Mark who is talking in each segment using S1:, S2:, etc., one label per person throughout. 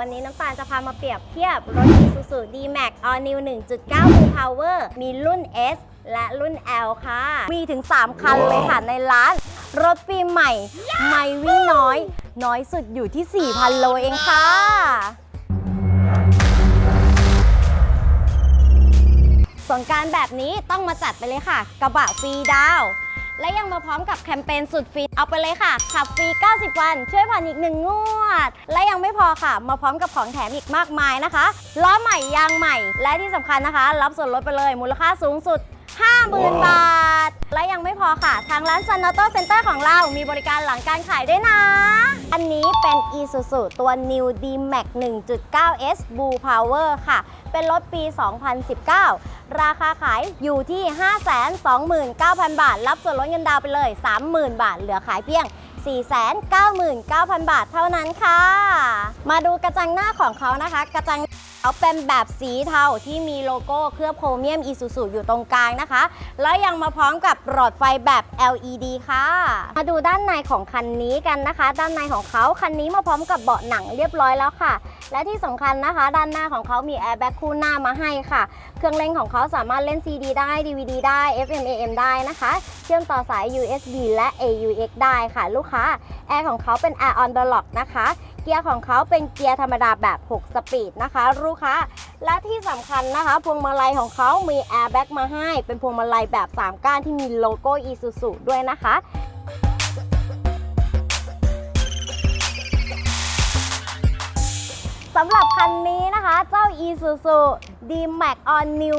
S1: วันนี้น้ำตาลจะพามาเปรียบเทียบรถ Isuzu D-Max All New 1.9 Full Power มีรุ่น S และรุ่น L ค่ะ มีถึง 3 คันเลยค่ะในร้าน รถปีใหม่ ไม่วิ่งน้อย น้อยสุดอยู่ที่ 4,000 โลเองค่ะ สงการแบบนี้ต้องมาจัดไปเลยค่ะ กระบะฟรีดาว และยังมาพร้อมกับแคมเปญสุดฟรีเอาไปเลยค่ะ ขับฟรี 90 วัน ช่วยผ่อนอีกหนึ่งงวด และยังไม่พอค่ะ มาพร้อมกับของแถมอีกมากมายนะคะล้อใหม่ยางใหม่ และที่สำคัญนะคะ รับส่วนลดไปเลยมูลค่าสูงสุด 50,000 บาท และยังไม่พอค่ะ ทางร้าน Sun Auto Center ของเรามีบริการหลังการขายด้วยนะ อันนี้ เป็น Isuzu ตัว New D-Max 1.9S Blue Power ค่ะ เป็นรถปี 2019 ราคาขายอยู่ที่ 529,000 บาท รับส่วนลดเงินดาวน์ไปเลย 30,000 บาท เหลือขายเพียง 499,000 บาทเท่านั้นค่ะ มาดูกระจังหน้าของเขานะคะ กระจัง เขาเป็นแบบสีเทาที่มีโลโก้เคลือบโครเมียมอีซูซูอยู่ตรงกลางนะคะ แล้วยังมาพร้อมกับหลอดไฟแบบ LED ค่ะ มาดูด้านในของคันนี้กันนะคะ ด้านในของเขาคันนี้มาพร้อมกับเบาะหนังเรียบร้อยแล้วค่ะ และที่สำคัญนะคะ ด้านหน้าของเขามีแอร์แบ็คู่หน้ามาให้ค่ะ เครื่องเล่นของเขาสามารถเล่น CD ได้ DVD ได้ FM AM ได้นะคะ เชื่อมต่อสาย USB และ AUX ได้ค่ะ ลูกค้าแอร์ของเขาเป็น Air on the lock นะคะ เกียร์ของเขาเป็นเกียร์ธรรมดาแบบ 6 สปีดนะคะลูกค้า และที่สำคัญนะคะ พวงมาลัยของเขามีแอร์แบ็กมาให้ เป็นพวงมาลัยแบบ 3 ก้านที่มีโลโก้ Isuzu ด้วยนะคะสำหรับคันนี้นะคะ เจ้า Isuzu D-Max On New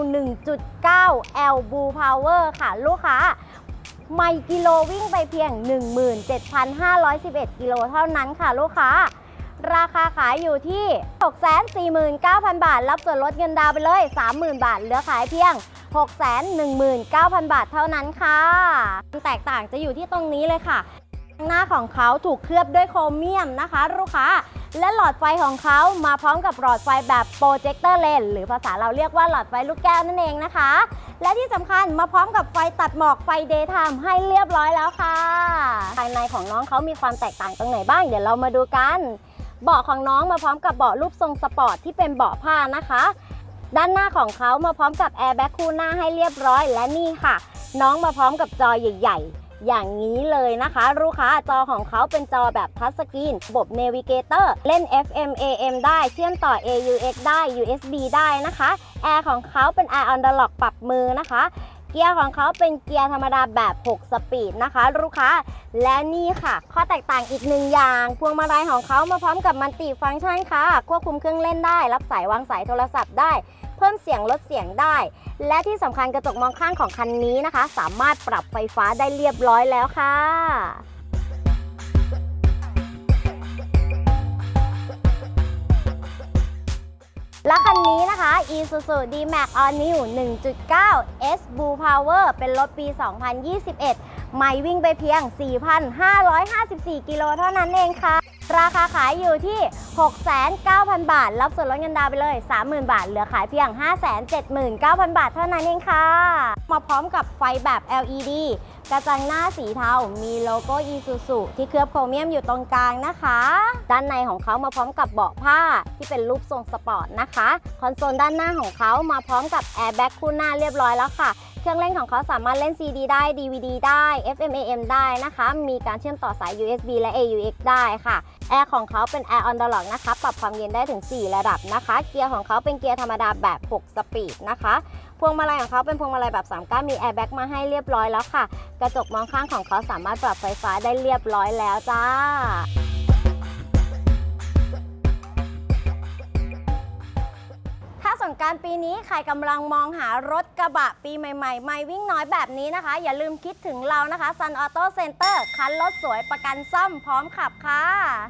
S1: 1.9 L Blue Power ค่ะ ลูกค้า ไมล์กิโลวิ่งไปเพียง 17,511 กิโลเท่านั้นค่ะ ลูกค้า ราคาขายอยู่ที่ 649,000 บาท รับส่วนลดเงินดาวไปเลย 30,000 บาท เหลือขายเพียง 619,000 บาทเท่านั้นค่ะความแตกต่างจะอยู่ที่ตรงนี้เลยค่ะ หน้าของเขาถูกเคลือบด้วยโครเมียมนะคะ ลูกค้า และหลอดไฟของเขามาพร้อมกับหลอดไฟแบบโปรเจคเตอร์เลนหรือภาษาเราเรียกว่าหลอดไฟลูกแก้วนั่นเองนะคะ และที่สำคัญมาพร้อมกับไฟตัดหมอกไฟเดย์ไทม์ให้เรียบร้อยแล้วค่ะ ภายในของน้องเขามีความแตกต่างตรงไหนบ้าง เดี๋ยวเรามาดูกัน เบาะของน้องมาพร้อมกับเบาะรูปทรงสปอร์ตที่เป็นเบาะผ้านะคะ ด้านหน้าของเขามาพร้อมกับแอร์แบ็คคู่หน้าให้เรียบร้อยและนี่ค่ะ น้องมาพร้อมกับจอใหญ่ ๆอย่างนี้เลยนะคะ ลูกค้าจอของเขาเป็นจอแบบทัชสกรีนระบบเนวิเกเตอร์เล่น FM AM ได้เชื่อมต่อ AUX ได้ USB ได้นะคะ แอร์ของเขาเป็น Air on the lock ปรับมือนะคะ เกียร์ของเขาเป็นเกียร์ธรรมดาแบบ 6 สปีดนะคะ ลูกค้า และนี่ค่ะ ข้อแตกต่างอีกหนึ่งอย่าง พวงมาลัยของเขามาพร้อมกับมันติฟังก์ชันค่ะ ควบคุมเครื่องเล่นได้ รับสายวางสายโทรศัพท์ได้ เพิ่มเสียงลดเสียงได้ และที่สำคัญกระจกมองข้างของคันนี้นะคะ สามารถปรับไฟฟ้าได้เรียบร้อยแล้วค่ะ และคันนี้นะคะ Isuzu D-Max All New 1.9 S Blue Power เป็นรถปี 2021 ไม่วิ่งไปเพียง 4,554 กิโลเท่านั้นเองค่ะ ราคาขายอยู่ที่ 6,900 บาท รับส่วนลดเงินดาวไปเลย 30,000 บาท เหลือขายเพียง 579,000 บาทเท่านั้นเองค่ะ มาพร้อมกับไฟแบบ LED กระจังหน้าสีเทา มีโลโก้ Isuzu ที่เคลือบโครเมียมอยู่ตรงกลางนะคะ ด้านในของเขามาพร้อมกับเบาะผ้าที่เป็นรูปทรงสปอร์ตนะคะ คอนโซลด้านหน้าของเขามาพร้อมกับแอร์แบ็กคู่หน้าเรียบร้อยแล้วค่ะ เครื่องเล่นของเขาสามารถเล่น CD ได้ DVD ได้ FM AM ได้นะคะ มีการเชื่อมต่อสาย USB และ AUX ได้ค่ะ แอร์ของเขาเป็น Air on the lock นะคะ ปรับความเย็นได้ถึง 4 ระดับนะคะ เกียร์ของเขาเป็นเกียร์ธรรมดาแบบ 6 สปีดนะคะ พวงมาลัยของเขาเป็นพวงมาลัยแบบ3ก้านมีแอร์แบ็กมาให้เรียบร้อยแล้วค่ะ กระจกมองข้างของเขาสามารถปรับไฟฟ้าได้เรียบร้อยแล้วจ้า สงการปีนี้ใครกำลังมองหารถกระบะปีใหม่ๆ ไม่วิ่งน้อยแบบนี้นะคะ อย่าลืมคิดถึงเรานะคะซันออโต้เซ็นเตอร์คันรถสวยประกันซ่อมพร้อมขับค่ะ